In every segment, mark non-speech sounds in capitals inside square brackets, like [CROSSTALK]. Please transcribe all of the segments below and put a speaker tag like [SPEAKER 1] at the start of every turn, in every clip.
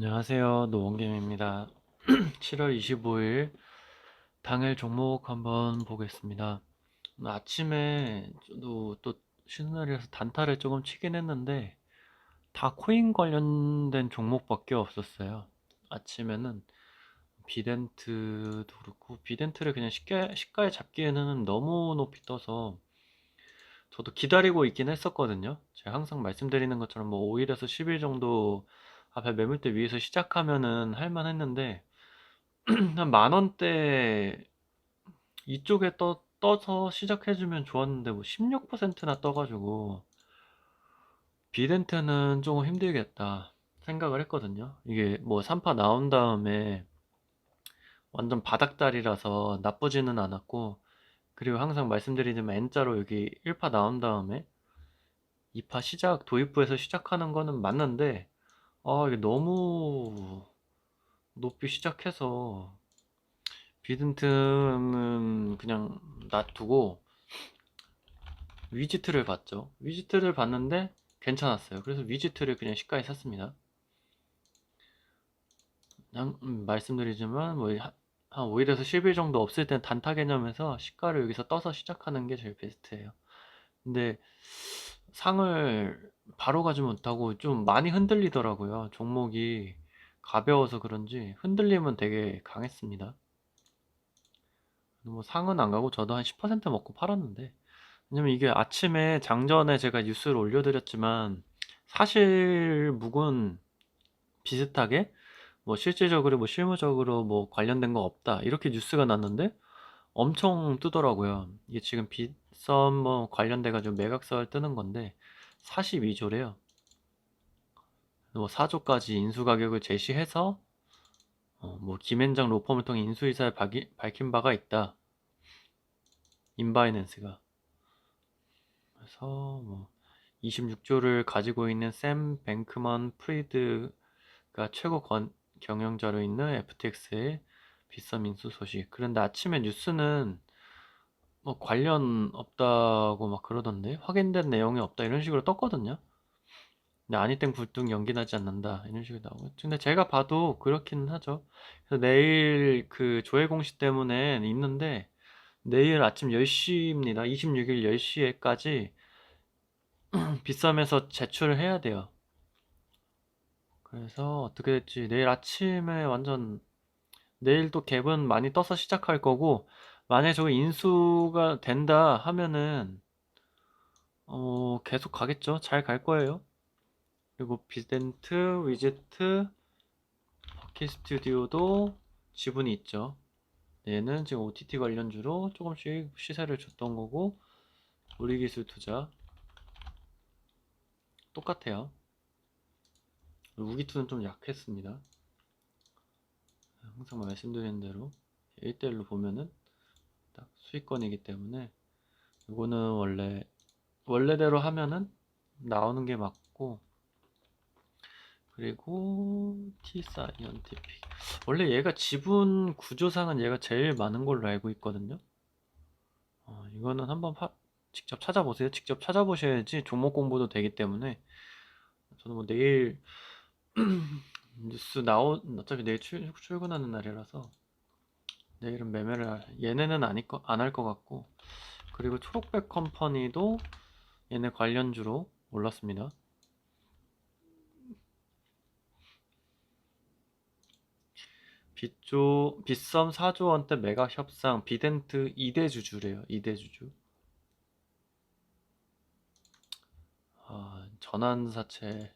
[SPEAKER 1] 안녕하세요. 노원김입니다. 7월 25일 당일 종목 한번 보겠습니다. 아침에 저도 또 쉬는 날이라서 단타를 조금 치긴 했는데 다 코인 관련된 종목밖에 없었어요. 아침에는 비덴트도 그렇고 비덴트를 그냥 쉽게 시가에 잡기에는 너무 높이 떠서 저도 기다리고 있긴 했었거든요. 제가 항상 말씀드리는 것처럼 뭐 5일에서 10일 정도 앞에 매물대 위에서 시작하면은 할만했는데 [CLEARS THROAT] 한 만 원대 이쪽에 떠, 떠서 시작해주면 좋았는데 뭐 16%나 떠가지고 비덴트는 조금 힘들겠다 생각을 했거든요. 이게 뭐 3파 나온 다음에 완전 바닥다리라서 나쁘지는 않았고 그리고 항상 말씀드리지만 N자로 여기 1파 나온 다음에 2파 시작 도입부에서 시작하는 거는 맞는데 아 이게 너무 높이 시작해서 비든트는 그냥 놔두고 위지트를 봤죠. 위지트를 봤는데 괜찮았어요. 그래서 위지트를 그냥 시가에 샀습니다. 그냥 음, 말씀드리지만 뭐 한 5일에서 10일 정도 없을 땐 단타 개념에서 시가를 여기서 떠서 시작하는 게 제일 베스트예요. 근데 상을 바로 가지 못하고 좀 많이 흔들리더라고요. 종목이 가벼워서 그런지 흔들림은 되게 강했습니다. 뭐 상은 안 가고 저도 한 10% 먹고 팔았는데 왜냐면 이게 아침에 장전에 제가 뉴스를 올려드렸지만 사실 묵은 비슷하게 뭐 실질적으로 뭐 실무적으로 뭐 관련된 거 없다 이렇게 뉴스가 났는데 엄청 뜨더라고요. 이게 지금 빗썸 뭐 관련돼 가지고 매각설 뜨는 건데 42조래요. 뭐 4조까지 인수 가격을 제시해서 어, 뭐 김앤장 로펌을 통해 인수 의사를 밝히, 밝힌 바가 있다. 인바이낸스가. 그래서 뭐 26조를 가지고 있는 샘 뱅크먼 프리드가 최고 건, 경영자로 있는 FTX의 비썸 인수 소식. 그런데 아침에 뉴스는 뭐 관련 없다고 막 그러던데 확인된 내용이 없다 이런 식으로 떴거든요. 근데 아니땡 불뚝 연기 나지 않는다 이런 식으로 나오고 근데 제가 봐도 그렇기는 하죠. 그래서 내일 그 조회 공시 때문에 있는데 내일 아침 10 시입니다. 26 일 10 시에까지 비썸에서 제출을 해야 돼요. 그래서 어떻게 될지 내일 아침에 완전 내일 또 갭은 많이 떠서 시작할 거고 만약에 저거 인수가 된다 하면은 어 계속 가겠죠. 잘 갈 거예요. 그리고 비덴트, 위제트, 버킷 스튜디오도 지분이 있죠. 얘는 지금 OTT 관련주로 조금씩 시세를 줬던 거고 우리 기술 투자 똑같아요. 우기투는 좀 약했습니다. 항상 말씀드린 대로 1대1로 보면은 딱 수익권이기 때문에. 이거는 원래 원래대로 하면은 나오는 게 맞고. 그리고 T사이언티픽 원래 얘가 지분 구조상은 얘가 제일 많은 걸로 알고 있거든요. 어, 이거는 한번 파, 직접 찾아보세요. 직접 찾아보셔야지 종목 공부도 되기 때문에. 저는 뭐 내일 [CLEARS THROAT] 뉴스 나오 어차피 내일 출, 출근하는 날이라서 내일은 매매를 얘네는 안할 것 같고 그리고 초록백 컴퍼니도 얘네 관련주로 올랐습니다. 빗조 빗썸 4조 원대 매각 협상 비덴트 2대 주주래요. 2대 주주. 아, 전환 사채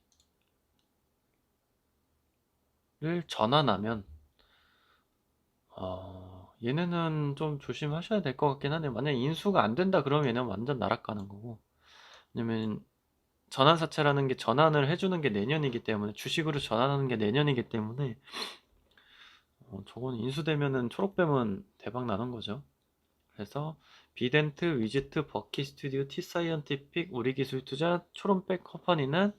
[SPEAKER 1] 를 전환하면 어, 얘네는 좀 조심하셔야 될 것 같긴 하네요. 만약 인수가 안 된다 그러면 얘는 완전 나락가는 거고 왜냐면 전환사채라는 게 전환을 해주는 게 내년이기 때문에 주식으로 전환하는 게 내년이기 때문에 어, 저건 인수되면은 초록뱀은 대박 나는 거죠. 그래서 비덴트, 위지트, 버키 스튜디오, 티사이언티픽, 우리기술투자, 초록백 컴퍼니는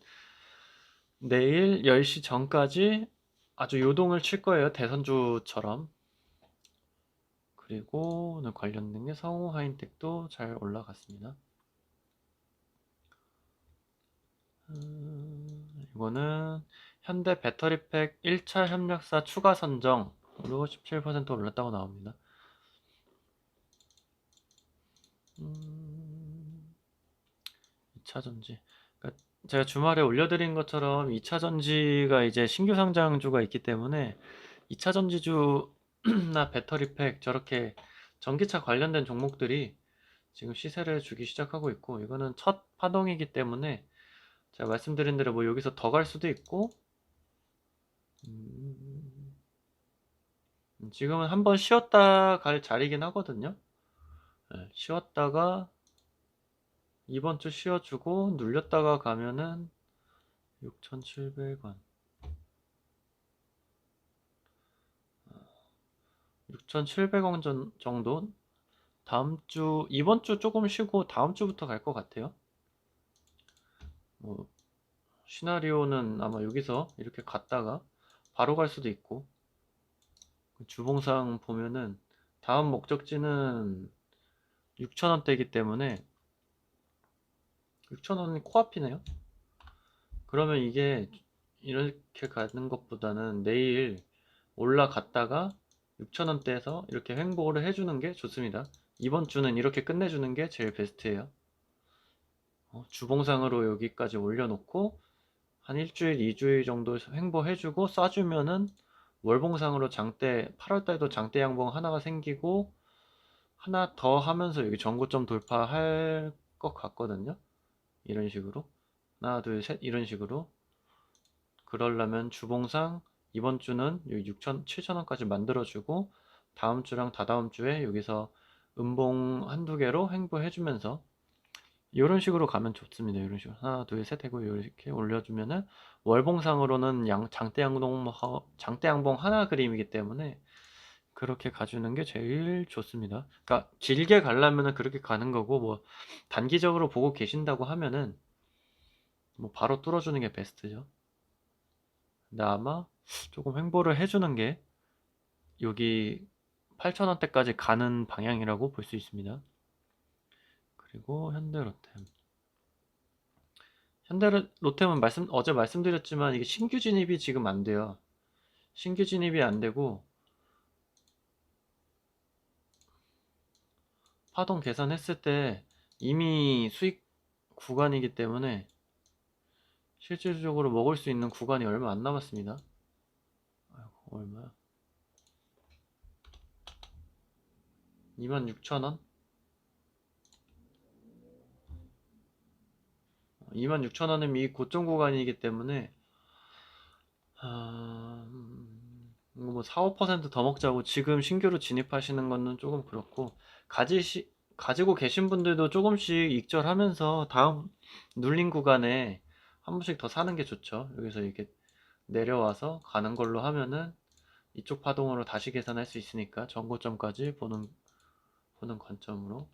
[SPEAKER 1] 내일 10시 전까지 아주 요동을 칠 거예요. 대선주처럼. 그리고 오늘 관련된 게 성우 하인텍도 잘 올라갔습니다. 음, 이거는 현대 배터리팩 1차 협력사 추가 선정 그리고 17% 올랐다고 나옵니다. 음, 2차 전지. 그러니까 제가 주말에 올려드린 것처럼 2차 전지가 이제 신규 상장주가 있기 때문에 2차 전지주 [CLEARS THROAT] 나 배터리팩 저렇게 전기차 관련된 종목들이 지금 시세를 주기 시작하고 있고 이거는 첫 파동이기 때문에 제가 말씀드린 대로 뭐 여기서 더 갈 수도 있고 음, 지금은 한번 쉬었다 갈 자리긴 하거든요. 네, 쉬었다가 이번 주 쉬어주고 눌렸다가 가면은 6,700원 6,700원 정도 다음 주 이번 주 조금 쉬고 다음 주부터 갈 것 같아요. 뭐 시나리오는 아마 여기서 이렇게 갔다가 바로 갈 수도 있고 주봉상 보면은 다음 목적지는 6,000원대이기 때문에 6,000원이 코앞이네요. 그러면 이게 이렇게 가는 것보다는 내일 올라갔다가 6,000원대에서 이렇게 횡보를 해주는 게 좋습니다. 이번 주는 이렇게 끝내주는 게 제일 베스트예요. 어, 주봉상으로 여기까지 올려놓고 한 일주일, 이주일 정도 횡보해주고 쏴주면은 월봉상으로 장대 8월달도 장대 양봉 하나가 생기고 하나 더 하면서 여기 전고점 돌파할 것 같거든요. 이런 식으로 하나, 둘, 셋 이런 식으로 그러려면 주봉상 이번 주는 여기 6천, 7천 원까지 만들어주고 다음 주랑 다다음 주에 여기서 음봉 한두 개로 횡보해주면서 이런 식으로 가면 좋습니다. 이런 식으로 하나, 둘, 셋 하고 이렇게 올려주면은 월봉상으로는 양, 장대 양봉 장대 양봉 하나 그림이기 때문에 그렇게 가주는 게 제일 좋습니다. 그러니까 길게 가려면은 그렇게 가는 거고 뭐 단기적으로 보고 계신다고 하면은 뭐 바로 뚫어주는 게 베스트죠. 근데 아마 조금 횡보를 해 주는 게 여기 8,000원대까지 가는 방향이라고 볼 수 있습니다. 그리고 현대로템. 현대로템은 말씀, 어제 말씀드렸지만 이게 신규 진입이 지금 안 돼요. 신규 진입이 안 되고 파동 계산했을 때 이미 수익 구간이기 때문에 실질적으로 먹을 수 있는 구간이 얼마 안 남았습니다. 얼마야? 26,000원? 26,000원은 이 고점 구간이기 때문에 아... 뭐 4, 5%더 먹자고 지금 신규로 진입하시는 거는 조금 그렇고 가지시, 가지고 계신 분들도 조금씩 익절하면서 다음 눌린 구간에 한 번씩 더 사는 게 좋죠. 여기서 이렇게 내려와서 가는 걸로 하면은 이쪽 파동으로 다시 계산할 수 있으니까 전고점까지 보는 보는 관점으로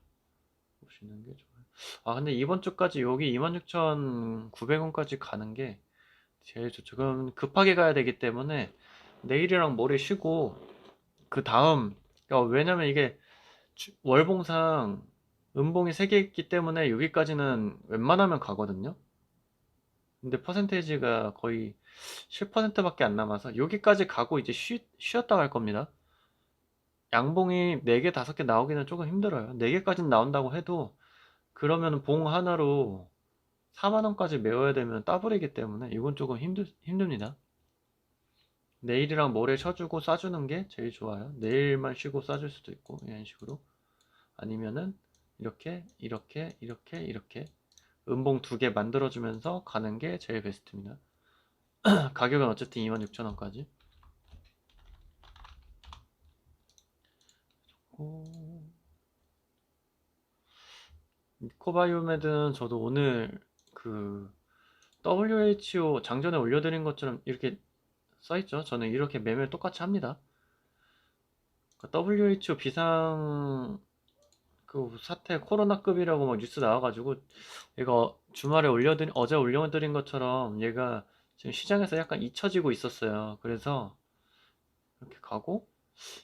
[SPEAKER 1] 보시는 게 좋아요. 아 근데 이번 주까지 여기 26,900원까지 가는 게 제일 좋죠. 그럼 급하게 가야 되기 때문에 내일이랑 모레 쉬고 그 다음 그러니까 왜냐면 이게 월봉상 음봉이 3개 있기 때문에 여기까지는 웬만하면 가거든요. 근데 퍼센테이지가 거의 10%밖에 안 남아서 여기까지 가고 이제 쉬, 쉬었다 갈 겁니다. 양봉이 4개, 5개 나오기는 조금 힘들어요. 4개까지는 나온다고 해도 그러면 봉 하나로 4만원까지 메워야 되면 더블이기 때문에 이건 조금 힘들, 힘듭니다. 내일이랑 모레 쳐주고 싸주는 게 제일 좋아요. 내일만 쉬고 싸줄 수도 있고 이런 식으로 아니면은 이렇게 이렇게 이렇게 이렇게 음봉 두 개 만들어주면서 가는 게 제일 베스트입니다. [CLEARS THROAT] 가격은 어쨌든 26,000원까지 미코바이오메드는 저도 오늘 그 WHO 장전에 올려드린 것처럼 이렇게 써있죠. 저는 이렇게 매매 똑같이 합니다. 그 WHO 비상 그 사태 코로나급이라고 막 뉴스 나와가지고 얘가 주말에 올려드린 어제 올려드린 것처럼 얘가 지금 시장에서 약간 잊혀지고 있었어요. 그래서 이렇게 가고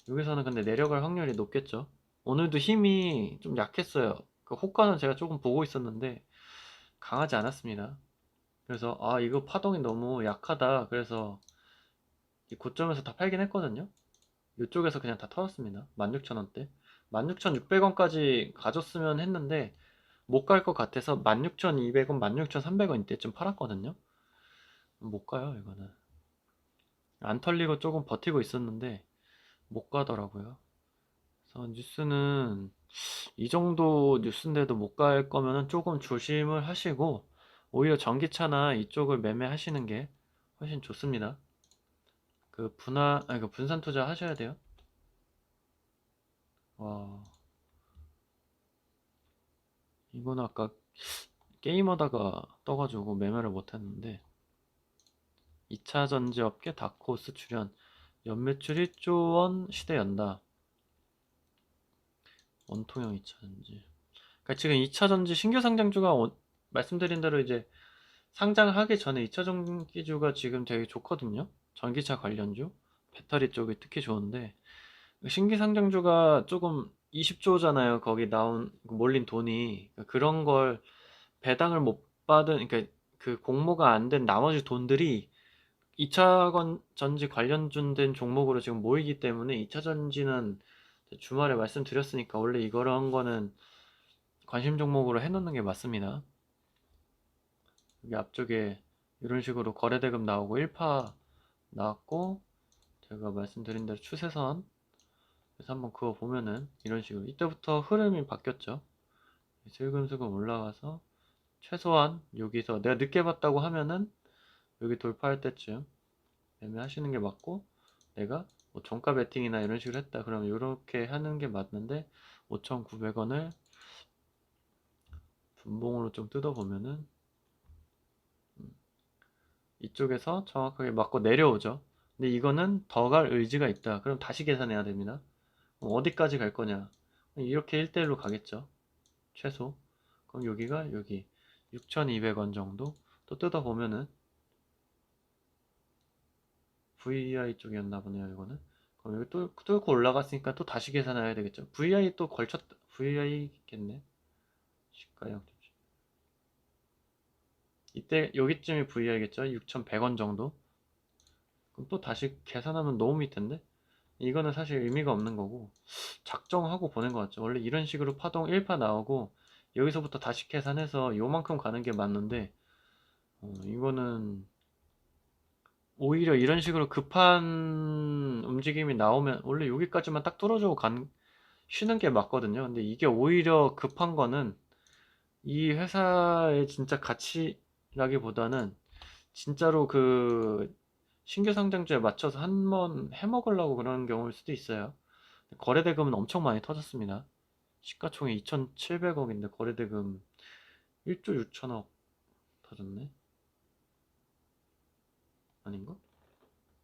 [SPEAKER 1] 여기서는 근데 내려갈 확률이 높겠죠. 오늘도 힘이 좀 약했어요. 그 호가는 제가 조금 보고 있었는데 강하지 않았습니다. 그래서 아 이거 파동이 너무 약하다. 그래서 이 고점에서 다 팔긴 했거든요. 이쪽에서 그냥 다 털었습니다. 16,000원대. 16,600원까지 가졌으면 했는데 못 갈 것 같아서 16,200원, 16,300원 이때쯤 팔았거든요. 못 가요, 이거는. 안 털리고 조금 버티고 있었는데 못 가더라고요. 그래서 뉴스는 이 정도 뉴스인데도 못 갈 거면은 조금 조심을 하시고 오히려 전기차나 이쪽을 매매하시는 게 훨씬 좋습니다. 그 분할 아니 그 분산 투자 하셔야 돼요. 와. 이거는 아까 게임하다가 떠가지고 매매를 못했는데 2차 전지 업계 다코스 출연 연매출 1조 원 시대 연다. 원통형 2차 전지. 그러니까 지금 2차 전지 신규 상장주가 원- 말씀드린 대로 이제 상장을 하기 전에 2차 전기주가 지금 되게 좋거든요. 전기차 관련주 배터리 쪽이 특히 좋은데 신규 상장주가 조금 20조잖아요. 거기 나온 그 몰린 돈이 그러니까 그런 걸 배당을 못 받은 그러니까 그 공모가 안 된 나머지 돈들이 2차 건- 전지 관련된 종목으로 지금 모이기 때문에 2차 전지는 주말에 말씀드렸으니까 원래 이거런 거는 관심 종목으로 해놓는 게 맞습니다. 여기 앞쪽에 이런 식으로 거래대금 나오고 1파 나왔고 제가 말씀드린 대로 추세선 그래서 한번 그거 보면은 이런 식으로 이때부터 흐름이 바뀌었죠. 슬금슬금 올라가서 최소한 여기서 내가 늦게 봤다고 하면은 여기 돌파할 때쯤 매매하시는 게 맞고 내가 뭐 종가 베팅이나 이런 식으로 했다 그러면 이렇게 하는 게 맞는데 5,900원을 분봉으로 좀 뜯어보면은 음, 이쪽에서 정확하게 맞고 내려오죠. 근데 이거는 더 갈 의지가 있다. 그럼 다시 계산해야 됩니다. 그럼 어디까지 갈 거냐? 이렇게 1대1로 가겠죠. 최소. 그럼 여기가 여기 6,200원 정도 또 뜯어보면은 VI 쪽이었나 보네요, 이거는. 그럼 여기 또 뚫고 올라갔으니까 또 다시 계산해야 되겠죠. VI 또 걸쳤다. VI겠네. 시가 0.7. 이때 여기쯤이 VI겠죠. 6,100원 정도. 그럼 또 다시 계산하면 너무 밑인데? 이거는 사실 의미가 없는 거고 작정하고 보낸 것 같죠. 원래 이런 식으로 파동 1파 나오고 여기서부터 다시 계산해서 요만큼 가는 게 맞는데 어, 이거는 오히려 이런 식으로 급한 움직임이 나오면 원래 여기까지만 딱 뚫어주고 간 쉬는 게 맞거든요. 근데 이게 오히려 급한 거는 이 회사의 진짜 가치라기보다는 진짜로 그 신규 상장주에 맞춰서 한 번 해먹으려고 그러는 경우일 수도 있어요. 거래대금은 엄청 많이 터졌습니다. 시가총액 2,700억인데 거래대금 1조 6천억 터졌네. 아닌가?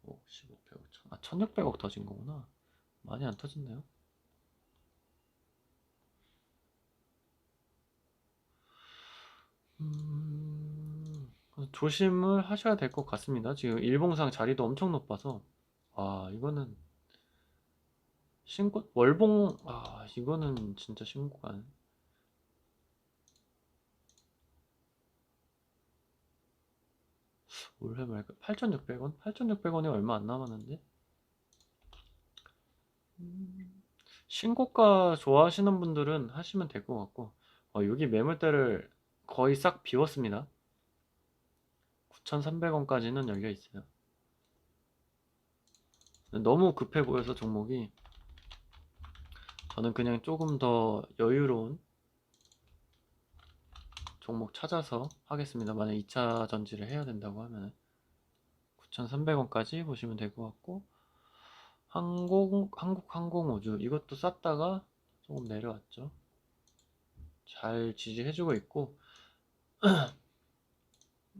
[SPEAKER 1] 5, 15, 100억, 1000. 아, 1600억 터진 거구나. 많이 안 터졌네요. 음, 조심을 하셔야 될 것 같습니다. 지금 일봉상 자리도 엄청 높아서. 아, 이거는 신고, 월봉, 아, 이거는 진짜 신고가 안. 올해 말까? 8,600원? 8,600원이 얼마 안 남았는데? 음, 신고가 좋아하시는 분들은 하시면 될 것 같고, 어, 여기 매물대를 거의 싹 비웠습니다. 9,300원까지는 열려 있어요. 너무 급해 보여서 종목이 저는 그냥 조금 더 여유로운 종목 찾아서 하겠습니다. 만약 2차 전지를 해야 된다고 하면 9,300원까지 보시면 될 것 같고 항공 한국 항공우주 이것도 쌌다가 조금 내려왔죠. 잘 지지해주고 있고 [CLEARS THROAT]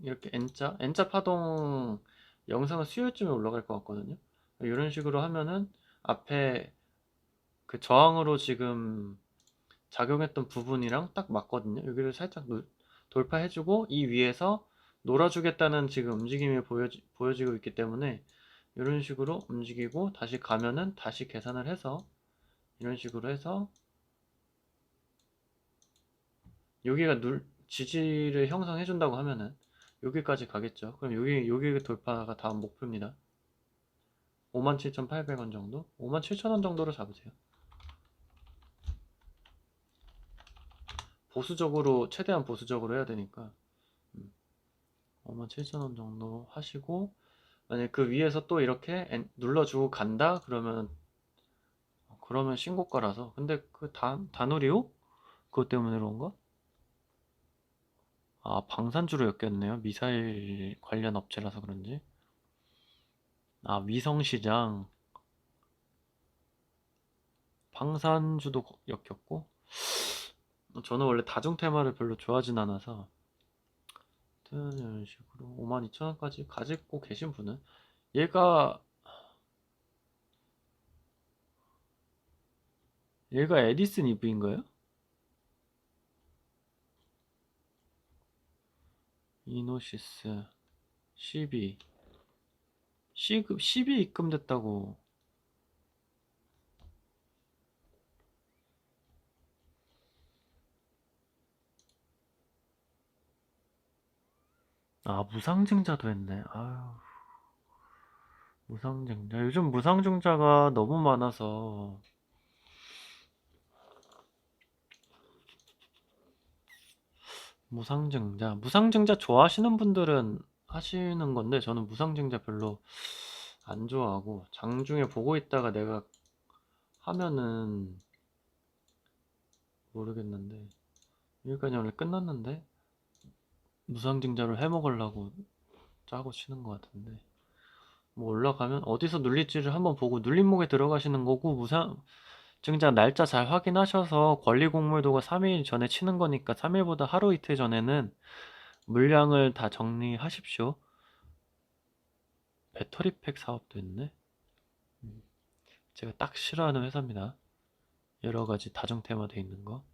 [SPEAKER 1] 이렇게 N자 N자 파동 영상은 수요일쯤에 올라갈 것 같거든요. 이런 식으로 하면은 앞에 그 저항으로 지금 작용했던 부분이랑 딱 맞거든요. 여기를 살짝 노- 돌파해주고 이 위에서 놀아주겠다는 지금 움직임이 보여지, 보여지고 있기 때문에 이런 식으로 움직이고 다시 가면은 다시 계산을 해서 이런 식으로 해서 여기가 눌, 지지를 형성해 준다고 하면은 여기까지 가겠죠. 그럼 여기 여기 돌파가 다음 목표입니다. 57,800원 정도? 57,000원 정도로 잡으세요. 보수적으로 최대한 보수적으로 해야 되니까 57,000원 정도 하시고 만약에 그 위에서 또 이렇게 엔- 눌러주고 간다 그러면 그러면 신고가라서 근데 그 단, 단우리호? 그것 때문에 그런가? 아 방산주로 엮였네요? 미사일 관련 업체라서 그런지. 아 위성시장. 방산주도 거- 엮였고? 저는 원래 다중 테마를 별로 좋아하진 않아서. 이런 식으로 52,000원까지 가지고 계신 분은 얘가 얘가 에디슨 이브인가요? 이노시스 12 C급 12 입금됐다고. 아 무상증자도 했네. 아유 무상증자. 요즘 무상증자가 너무 많아서 무상증자. 무상증자 좋아하시는 분들은 하시는 건데 저는 무상증자 별로 안 좋아하고 장중에 보고 있다가 내가 하면은 모르겠는데. 여기까지 원래 끝났는데 무상증자를 해먹으려고 짜고 치는 것 같은데. 뭐 올라가면 어디서 눌릴지를 한번 보고 눌림목에 들어가시는 거고 무상 증자 날짜 잘 확인하셔서 권리공모도가 3일 전에 치는 거니까 3일보다 하루 이틀 전에는 물량을 다 정리하십시오. 배터리팩 사업도 있네. 음, 제가 딱 싫어하는 회사입니다. 여러 가지 다중 테마 돼 있는 거.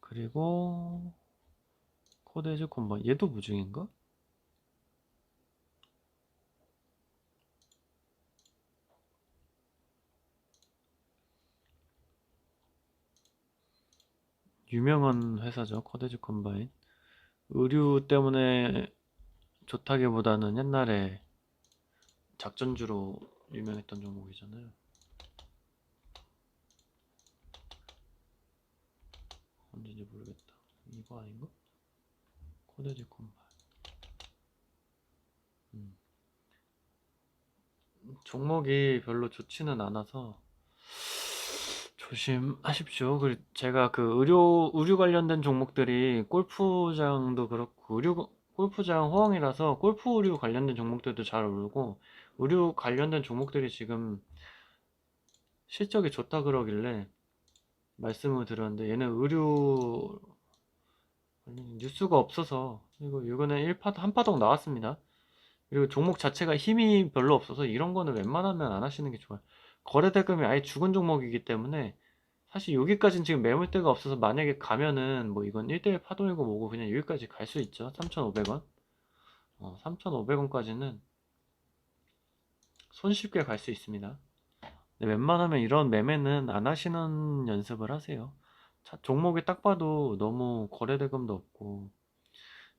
[SPEAKER 1] 그리고 코데즈 콤바 얘도 무중인가? 유명한 회사죠. 코데즈 컴바인. 의류 때문에 좋다기보다는 옛날에 작전주로 유명했던 종목이잖아요. 언제인지 모르겠다. 이거 아닌가? 코데지 콤바인. 음. 종목이 별로 좋지는 않아서 조심하십시오. 그 제가 그 의료 의류 관련된 종목들이 골프장도 그렇고 의류 골프장 호황이라서 골프 의류 관련된 종목들도 잘 오르고 의류 관련된 종목들이 지금 실적이 좋다 그러길래 말씀을 드렸는데 얘는 의류 뉴스가 없어서 이거 이거는 1파 한 파동 나왔습니다. 그리고 종목 자체가 힘이 별로 없어서 이런 거는 웬만하면 안 하시는 게 좋아요. 거래 대금이 아예 죽은 종목이기 때문에 사실 여기까지는 지금 매물대가 없어서 만약에 가면은 뭐 이건 1대1 파동이고 뭐고 그냥 여기까지 갈 수 있죠. 3,500원. 어, 3,500원까지는 손쉽게 갈 수 있습니다. 웬만하면 이런 매매는 안 하시는 연습을 하세요. 자, 종목이 딱 봐도 너무 거래 대금도 없고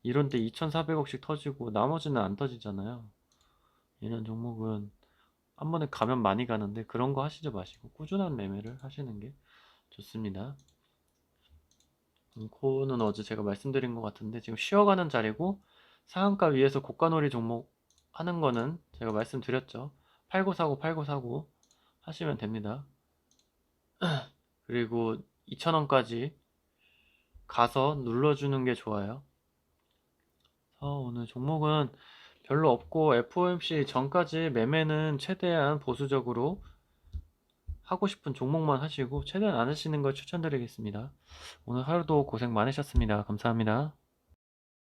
[SPEAKER 1] 이런 때 2,400억씩 터지고 나머지는 안 터지잖아요. 이런 종목은 한 번에 가면 많이 가는데 그런 거 하시지 마시고 꾸준한 매매를 하시는 게 좋습니다. 코는 어제 제가 말씀드린 것 같은데 지금 쉬어가는 자리고 상한가 위에서 고가놀이 종목 하는 거는 제가 말씀드렸죠. 팔고 사고 팔고 사고 하시면 됩니다. [CLEARS THROAT] 그리고 2,000원까지 가서 눌러주는 게 좋아요. 그래서 오늘 종목은 별로 없고 FOMC 전까지 매매는 최대한 보수적으로 하고 싶은 종목만 하시고 최대한 안 하시는 걸 추천드리겠습니다. 오늘 하루도 고생 많으셨습니다. 감사합니다.